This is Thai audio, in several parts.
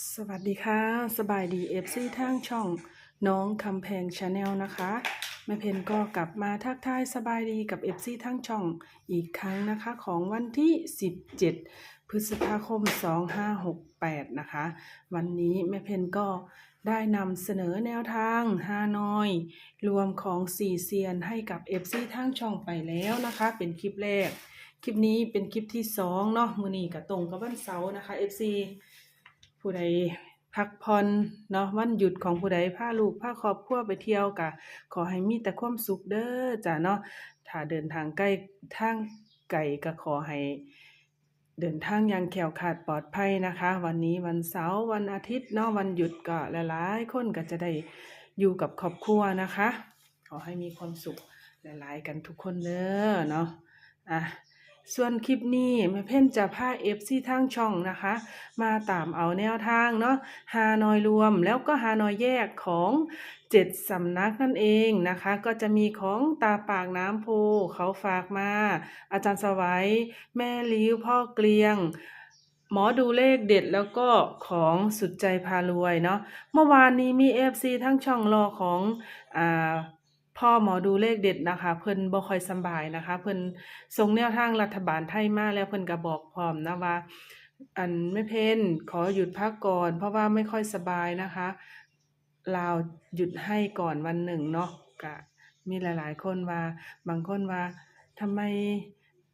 สวัสดีค่ะ สบายดีเอฟซีทางช่องน้องคำแพงชาแนลนะคะแม่เพนก็กลับมาทักทายสบายดีกับเอฟซีทางช่องอีกครั้งนะคะของวันที่ 17 พฤษภาคม 2568 นะคะ วันนี้แม่เพนก็ได้นำเสนอแนวทางฮานอย รวมของสี่เซียนให้กับ FC ทางช่องไปแล้วนะคะ เป็นคลิปแรก คลิปนี้เป็นคลิปที่สองเนาะมือนีกับตรงกับวันเสาร์นะคะ FC ผู้ใดพักผ่อนเนาะวันหยุดของผู้ใดพาลูกพาครอบครัวไปเที่ยวกะ ขอให้มีแต่ความสุขเด้อจ้ะเนาะถ้าเดินทางใกล้ทางไกลก็ขอให้เดินทางอย่างแขวขาดปลอดภัยนะคะ วันนี้วันเสาร์วันอาทิตย์เนาะวันหยุดก็หลายๆคนก็จะได้อยู่กับครอบครัวนะคะ ขอให้มีความสุขหลาย ๆ กันทุกคนเด้อเนาะอะ ส่วนคลิปนี้แม่เพ่นจะพาเอฟซีทางช่องนะคะ มาตามเอาแนวทางเนาะฮานอยรวมแล้วก็ฮานอยแยกของเจ็ดสำนักนั่นเองนะคะ ก็จะมีของตาปากน้ำโพเขาฝากมา อาจารย์สวัย แม่ลิ้วพ่อเกลียง หมอดูเลขเด็ดแล้วก็ของสุดใจพารวยเนาะเมื่อวานนี้มีเอฟซีทั้งช่องรอของอ่า พ่อหมอดูเลขเด็ดนะคะ เพิ่นบ่ค่อยสบายนะคะ เพิ่นส่งแนวทางรัฐบาลไทยมาแล้วเพิ่นก็บอกพร้อมนะว่า อันไม่เพ้นขอหยุดพักก่อน เพราะว่าไม่ค่อยสบายนะคะลาวหยุดให้ก่อนวันหนึ่งเนาะกะมีหลาย ๆ คนว่า บางคนว่าทำไม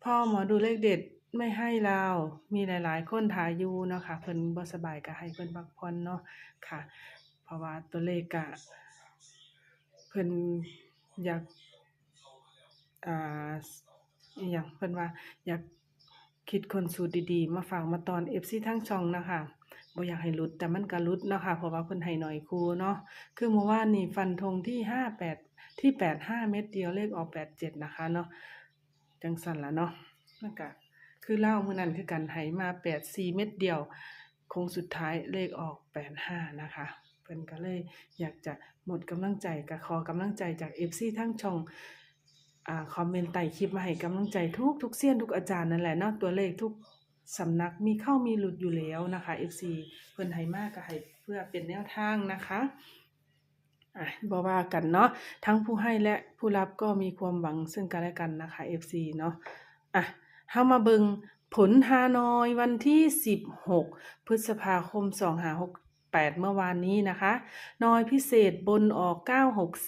พ่อหมอดูเลขเด็ดไม่ให้ลาวมีหลาย ๆ คนทายูเนาะค่ะเพิ่นบ่สบายก็ให้เพิ่นพักผ่อนเนาะค่ะ เพราะว่าตัวเลขกะเพิ่น อยากอ่าอย่างเพิ่นว่า อยากคิดคนสูตรดีๆ มาฝากมาตอน FC ทั้งช่องนะคะบ่อยากให้หลุดแต่มันก็หลุดเนาะค่ะเพราะว่าเพิ่นให้หน่อยครูเนาะคือเมื่อวานนี้ฟันธงที่58ที่85เม็ดเดียวเลขออก87นะคะเนาะจังสันละเนาะมันก็คือเล่ามื้อนั้นคือกันให้มา84เม็ดเดียวคงสุดท้ายเลขออก85นะคะ พิ่นก็เลย อยากจะหมดกำลังใจก็ขอกำลังใจจาก FC ทั้งช่องอ่าคอมเมนต์ใต้คลิปมาให้กำลังใจทุกทุกเซียนทุกอาจารย์นั่นแหละเนาะตัวเลขทุกสำนักมีเข้ามีหลุดอยู่แล้วนะคะ FC เพิ่นให้มากก็ให้เพื่อเป็นแนวทางนะคะอะบ่ว่ากันเนาะทั้งผู้ให้และผู้รับก็มีความหวังซึ่งกันและกันนะคะ FC เนาะอะเฮามาเบิงผลฮานอยวันที่ 16 พฤษภาคม 8 เมื่อวานนี้นะคะ นอยพิเศษบนออก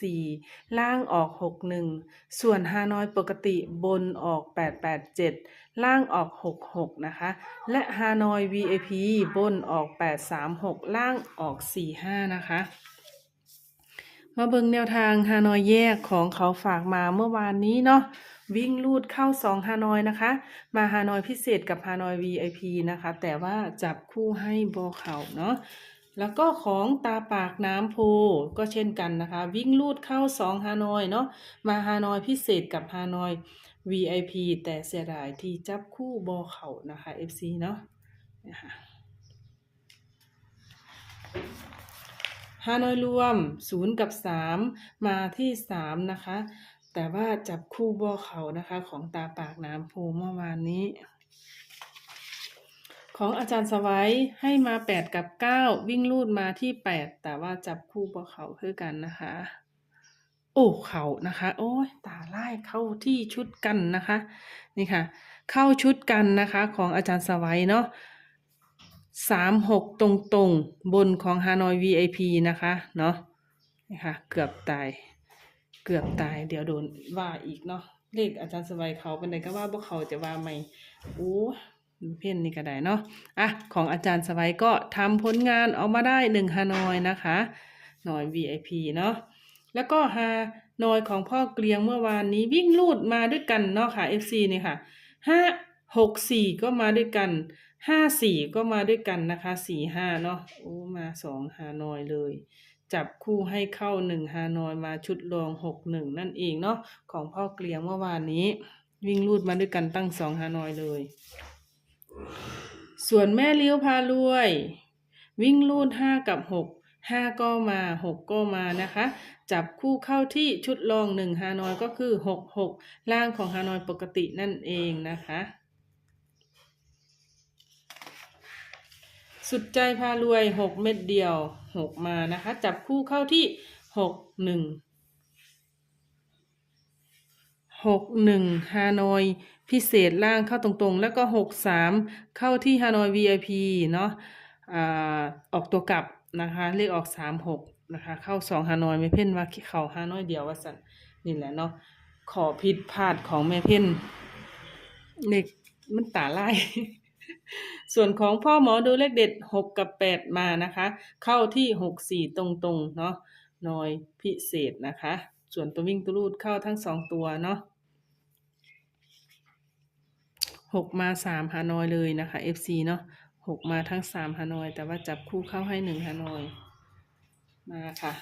964 ล่างออก 61 ส่วนฮานอยปกติบนออก 887 ล่างออก 66 นะคะ และฮานอย VIP บนออก 836 ล่างออก 45 นะคะมาเบิ่งแนวทางฮานอยแยกของเขาฝากมาเมื่อวานนี้เนาะวิ่งลูดเข้า2ฮานอยนะคะ มาฮานอยพิเศษกับฮานอย VIP นะคะ แต่ว่าจับคู่ให้โบเขาเนาะ แล้วก็ของตาปากน้ำโพก็เช่นกันนะคะ วิ่งลูดเข้า2ฮานอยเนาะมาฮานอยพิเศษกับฮานอย VIP แต่เสียดายที่จับคู่บอเขานะคะ FC เนาะนะคะฮานอยรวม 0 กับ 3 มาที่ 3 นะคะ แต่ว่าจับคู่บอเขานะคะ ของตาปากน้ำโพเมื่อวานนี้ ของอาจารย์สวัยให้มา 8 กับ 9 วิ่งลูดมาที่ 8 แต่ว่าจับคู่บอเขาคือกันนะคะ โอ้เขานะคะ โอ้ยตาไล่เข้าที่ชุดกันนะคะนี่ค่ะ เข้าชุดกันนะคะ ของอาจารย์สวัยเนาะสามหกตรงตรงบนของฮานอย VIP นะคะเนาะนี่ค่ะ เกือบตาย เกือบตาย เดี๋ยวโดนว่าอีกเนาะเลขอาจารย์สวัยเขาเป็นไดก็ว่าพวกเขาจะว่าไม่โอ้ เพ่นนี่ก็ได้เนาะอะของอาจารย์สวัยก็ทำผลงานออกมาได้หนึ่งฮานอยนะคะหน่อย VIP เนาะแล้วก็ฮานอยของพ่อเกลียงเมื่อวานนี้วิ่งลูดมาด้วยกันเนาะค่ะ FC นี่ค่ะห้าหกสี่ก็มาด้วยกันห้าสี่ก็มาด้วยกันนะคะสี่ห้าเนาะโอ้มาสองฮานอยเลย จับคู่ให้เข้าหนึ่งฮานอยมาชุดรองหกหนึ่งนั่นเองเนาะของพ่อเกลียงเมื่อวานนี้ วิ่งลูดมาด้วยกันตั้งสองฮานอยเลย ส่วนแม่เลี้ยวพารวย วิ่งลูดห้ากับหกห้าก็มาหกก็มานะคะ จับคู่เข้าที่ชุดรองหนึ่งฮานอยก็คือหกหกล่างของฮานอยปกตินั่นเองนะคะสุดใจพารวยหกเม็ดเดียวหกมานะคะ จับคู่เข้าที่หก หกหนึ่งฮานอยพิเศษล่างเข้าตรงๆ แล้วก็หกสามเข้าที่ฮานอย VIP เนาะอ่าออกตัวกลับนะคะเลขออกสามหกนะคะเข้าสองฮานอยไม่เพ่นว่าเข้าฮานอยเดียวว่าสันนี่แหละเนาะขอผิดพลาดของแม่เพ่นเด็กมันตาไล่ส่วนของพ่อหมอดูเลขเด็ดหกกับแปดมานะคะ เข้าที่หกสี่ตรงๆเนาะนอยพิเศษนะคะ ส่วนตัววิ่งตัวรูดเข้าทั้งสองตัวเนาะ หกมาสามฮานอยเลยนะคะ FC เนาะหกมาทั้งสามฮานอย แต่ว่าจับคู่เข้าให้หนึ่งฮานอยมาค่ะ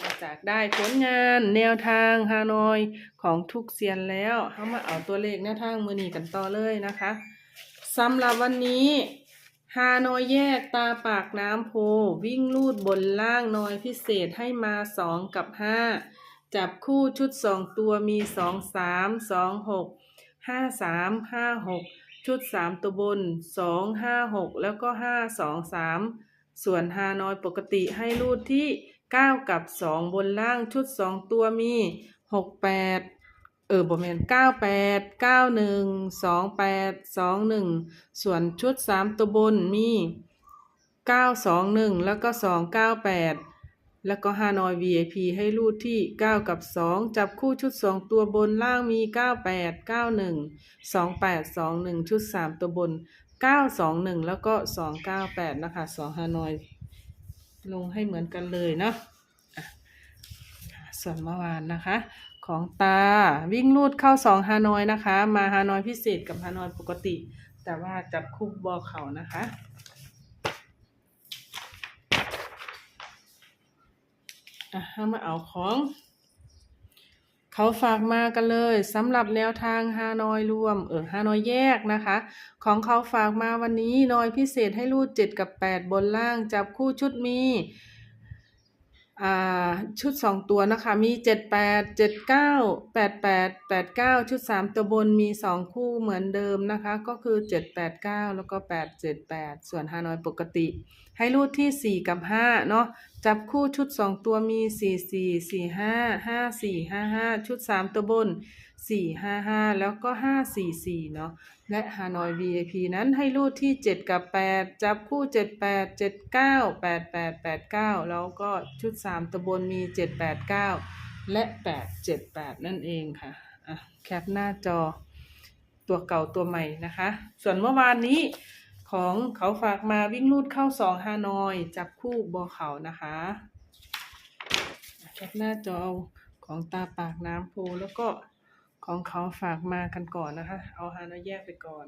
มาจากได้ผลงานแนวทางฮานอยของทุกเซียนแล้วเขามาเอาตัวเลขแนวทางมือหนีกันต่อเลยนะคะสำหรับวันนี้ฮานอยแยกตาปากน้ำโพ วิ่งลูดบนล่างนอยพิเศษให้มาสองกับห้าจับคู่ชุดสองตัวมีสองสามสองหก ห้าสามห้าหกชุดสามตัวบนสองห้าหกแล้วก็ห้าสองสามส่วนฮานอยปกติให้รูดที่เก้ากับสองบนล่างชุดสองตัวมีหกแปดเออบมเห็นเก้าแปดเก้าหนึ่งสองแปดสองหนึ่งส่วนชุดสามตัวบนมีเก้าสองหนึ่งแล้วก็สองเก้าแปด แล้วก็ฮานอย VIP ให้รูดที่ 9 กับ 2 จับคู่ชุด 2 ตัวบนล่างมี 98 91 28 21 ชุด 3 ตัวบน 921 แล้วก็ 298 นะคะ 2 ฮานอย ลงให้เหมือนกันเลยเนาะส่วนเมื่อวานนะคะ ของตาวิ่งลูดเข้าสองฮานอยนะคะ มาฮานอยพิเศษกับฮานอยปกติ แต่ว่าจับคู่บอเขานะคะ อะเรามาเอาของ เขาฝากมากันเลยสำหรับแนวทางฮานอยรวม เออฮานอยแยกนะคะ ของเขาฝากมาวันนี้นอยพิเศษให้รูด7กับแปดบนล่างจับคู่ชุดมี ชุด 2 ตัวนะคะ มี 7 8 7 9 8 8 8 9 ชุด 3 ตัวบนมี 2 คู่เหมือนเดิมนะคะ ก็คือ 7 8 9 แล้วก็ 8 7 8 ส่วนฮานอยปกติ ให้รูดที่ 4 กับ 5 เนาะจับคู่ชุด 2 ตัวมี 4 4 4 5 5 4 5 5 ชุด 3 ตัวบน 4 5 5 แล้วก็ 5 4 4 เนาะ และฮานอย VIP นั้นให้รูดที่ 7 กับ 8 จับคู่ 7 8 7 9 8 8 8 9 แล้วก็ชุด 3ตัวบนมี 7 8 9 และ 8 7 8 นั่นเองค่ะอะ แคปหน้าจอตัวเก่าตัวใหม่นะคะ ส่วนเมื่อวานนี้ของเขาฝากมาวิ่งลูดเข้าสองฮานอย จับคู่บอเขานะคะ แคปหน้าจอของตาปากน้ำโพแล้วก็ ของเขาฝากมากันก่อนนะคะ เอาฮานอยแยกไปก่อน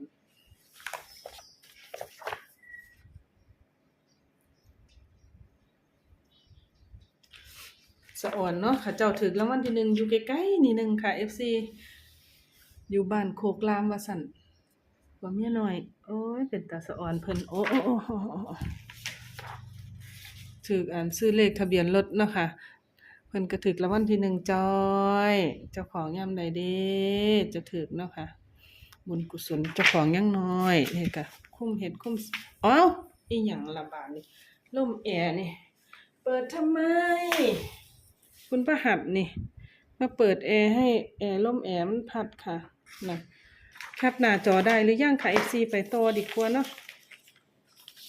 สะอ่อนเนาะค่ะเจ้าถึกรางวัลที่หนึ่งอยู่ใกล้ๆนี่หนึ่งค่ะ FC อยู่บ้านโคกลามวาสันว่าเมียหน้อย โอ้ยเป็นตาสะอ่อนเพิ่นโอ้โอ้โอ้โอ้โอ้โอ้ถึกอ่านซื้อเลขทะเบียนรถเนาะค่ะ พิ่นก็ถึกรางวัลที่หนึ่งจอย เจ้าของย่ำใดเด้จะถึกเนาะค่ะ บุญกุศลเจ้าของยังน้อยเฮ็ดกะคุ้มเฮ็ดคุ้มอ้าวอีหยังละบาดนี่ลมแอร์นี่ เปิดทำไม คุณประหับนี่ มาเปิดแอร์ให้แอร์ล่มแอร์มันพัดค่ะนะแคปหน้าจอได้หรือยังค่ะ FC ไปต่อดีกว่าเนาะ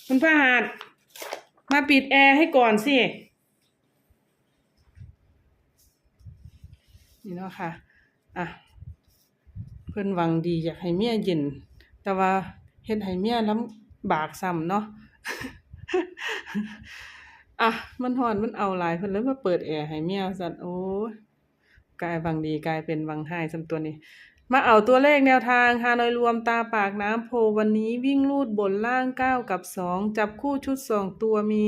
คุณประหับมาปิดแอร์ให้ก่อนสิ นี่เนาะค่ะ อะ เพิ่อนหวังดีอยากให้เมียเย็น แต่ว่าเฮ็ดให้เมียลำบากซ้ำเนาะ อะ มันฮ้อนมันเอาหลายเพิ่นเลยมาเปิดแอร์ให้เมียว่าซั่นโอ้ยกลายวังดีกลายเป็นวังร้ายซำตัวนี้ มาเอาตัวเลขแนวทางฮานอยรวมตาปากน้ำโพวันนี้วิ่งลูดบนล่าง 9 กับ 2 จับคู่ชุด 2 ตัวมี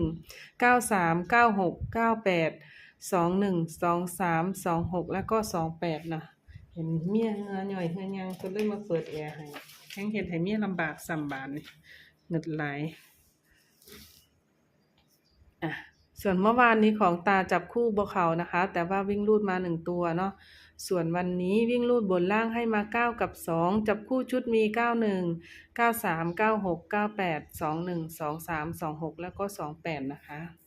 91 93 96 98 21 23 26แล้วก็28นะเห็นเมียเงือหน่อยเฮือยังเพิ่นเลยมาเปิดแอร์ให้แฮงเฮ็ดให้เมียลำบากซ้ำบานนี่เงิดไหลอะส่วนเมื่อวานนี้ของตาจับคู่บ่เขานะคะ แต่ว่าวิ่งรูดมาหนึ่งตัวเนาะส่วนวันนี้วิ่งลูดบนล่างให้มา 9 กับ 2 จับคู่ชุดมี 91 93 96 98 21 23 26 แล้วก็ 28 นะคะ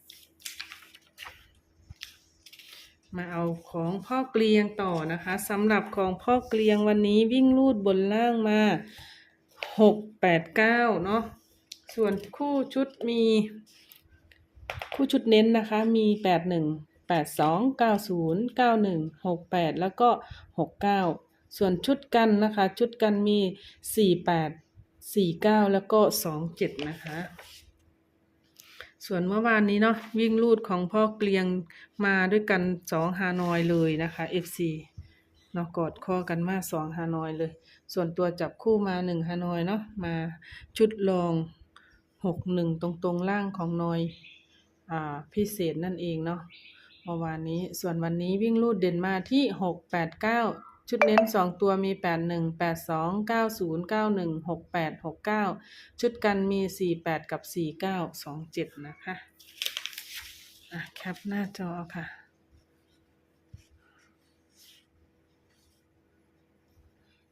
มาเอาของพ่อเกลียงต่อนะคะสำหรับของพ่อเกลียงวันนี้วิ่งลูดบนล่างมา6 8 9เนาะส่วนคู่ชุดมี คู่ชุดเน้นนะคะมี81 82 90 91 68แล้วก็69ส่วนชุดกันนะคะ ชุดกันมี48 49แล้วก็27นะคะ ส่วนเมื่อวานนี้เนาะวิ่งลูดของพ่อเกลียงมาด้วยกันสองฮานอยเลยนะคะ FC เนาะกอดข้อกันมาสองฮานอยเลย ส่วนตัวจับคู่มาหนึ่งฮานอยเนาะมาชุดรองหกหนึ่งตรงตรงล่างของนอยอ่าพิเศษนั่นเองเนาะเมื่อวานนี้ส่วนวันนี้วิ่งลูดเด่นมาที่หกแปดเก้า ชุดเน้นสองตัวมีแปดหนึ่งแปดสองเก้าศูนย์เก้าหนึ่งหกแปดหกเก้าชุดกันมีสี่แปดกับสี่เก้าสองเจ็ดนะคะอะแคปหน้าจอค่ะ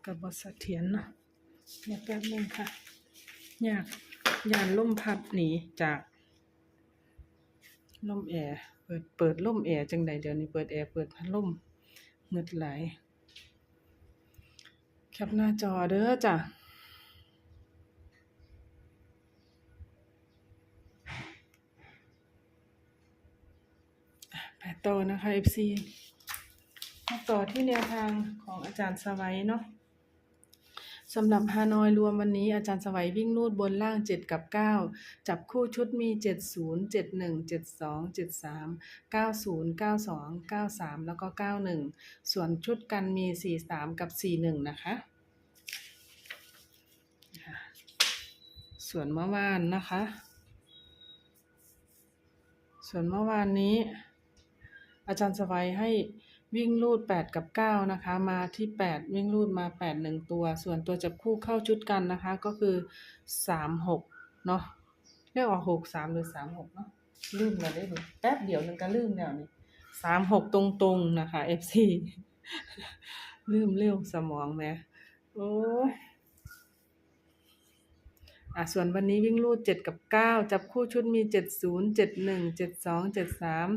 กับบเสถียรเนาะเดี๋ยแป๊บนึงค่ะ อยากยานล่มพัดหนีจากล่มแอร์เปิดเปิดล่มแอร์จังใดเดี๋ยวนี้เปิดแอร์เปิดพัดล่มเงืดไหล แคปหน้าจอเด้อจ้ะแปดต่อนะคะ FC ต่อที่แนวทางของอาจารย์สวัยเนาะ สำหรับฮานอยรวมวันนี้อาจารย์สวัยวิ่งลูดบนล่าง 7 กับ 9 จับคู่ชุดมี 70 71 72 73 90 92 93 แล้วก็ 91 ส่วนชุดกันมี 43 กับ 41 นะคะคะส่วนเมื่อวานนะคะ ส่วนเมื่อวานนี้ อาจารย์สวัยให้ วิ่งลูด 8 กับ 9 นะคะ มาที่ 8 วิ่งลูดมา 8 1 ตัว ส่วนตัวจับคู่เข้าชุดกันนะคะ ก็คือ 3 6 เนาะเรียกว่า6 3 หรือ 3 6 เนาะลืมแล้วได้ดูแป๊บเดียวนึงก็ลืมแล้วนี่3 6ตรงๆนะคะ FC ลืมเร็วสมองแม่โอ้ย อะส่วนวันนี้วิ่งลูดเจ็ดกับเก้าจับคู่ชุดมีเจ็ดศูนย์เจ็ดหนึ่งเจ็ดสองเจ็ดสาม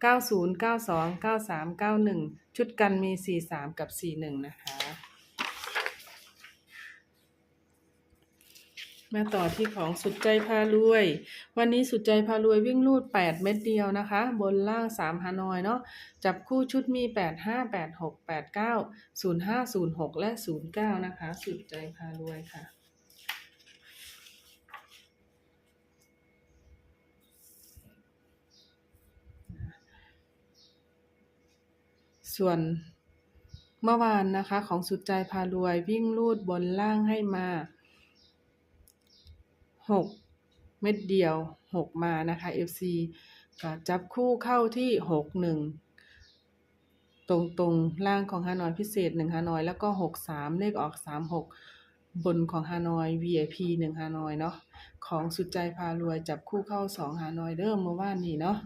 เก้าศูนย์เก้าสองเก้าสามเก้าหนึ่งชุดกันมีสี่สามกับสี่หนึ่งนะคะ มาต่อที่ของสุดใจพารวย วันนี้สุดใจพารวยวิ่งลูด 8 เม็ดเดียวนะคะ บนล่าง 3 ฮานอยเนาะจับคู่ชุดมี 8 5 8 6 8 9 0 5 0 6 และ 09 นะคะ สุดใจพารวยค่ะ ส่วนเมื่อวานนะคะของสุดใจพารวยวิ่งลูดบนล่างให้มาหกเม็ดเดียวหกมานะคะ FC ก็จับคู่เข้าที่หกหนึ่งตรงตรงๆล่างของฮานอยพิเศษหนึ่งฮานอย แล้วก็หกสามเลขออกสามหกบนของฮานอย VIP หนึ่งฮานอยเนาะของสุดใจพารวยจับคู่เข้าสองฮานอยเดิมเมื่อวานนี้เนาะ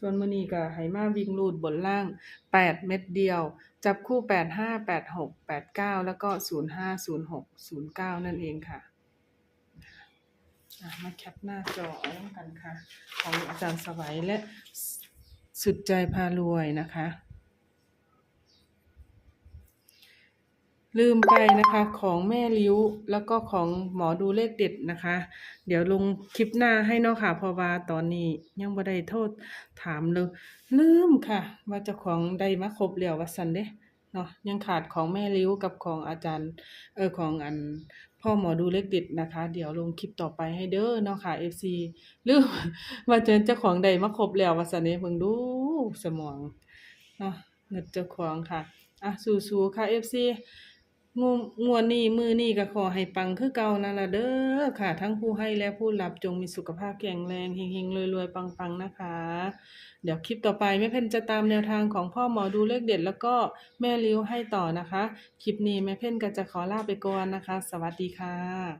ส่วนมือนี้ก็ไหมาวิ่งลูดบนล่าง 8 เม็ดเดียว จับคู่ 8 5 8 6 8 9 แล้วก็ 0 5 0 6 0 9 นั่นเองค่ะมาแคปหน้าจอเอาล้กันค่ะ ของอาจารย์สวัยและสุดใจพารวยนะคะ ลืมไปนะคะของแม่ลิ้วแล้วก็ของหมอดูเลขเด็ดนะคะ เดี๋ยวลงคลิปหน้าให้เนาะค่ะเพราะว่าตอนนี้ยังบ่ได้โทษถามเลยลืมค่ะ ว่าเจ้าของได้มาครบแล้วว่าซั่นเด้เนาะยังขาดของแม่ลิ้วกับของอาจารย์เออของอันพ่อหมอดูเลขเด็ดนะคะ เดี๋ยวลงคลิปต่อไปให้เด้อเนาะค่ะ FC ลืมว่าเจอเจ้าของได้มาครบแล้วว่าซั่นเด้เบิ่งดูสมองเนาะเงิดเจ้าของค่ะอะสู้ๆค่ะ FC งูงวดนี้มือนี้ก็ขอให้ปังคือเก่านั่นละเด้อค่ะ ทั้งผู้ให้และผู้รับจงมีสุขภาพแข็งแรงเฮงๆรวยๆปังๆนะคะ เดี๋ยวคลิปต่อไปแม่เพนจะตามแนวทางของพ่อหมอดูเลขเด็ด แล้วก็แม่ลิ้วให้ต่อนะคะ คลิปนี้แม่เพนก็จะขอลาไปก่อนนะคะ สวัสดีค่ะ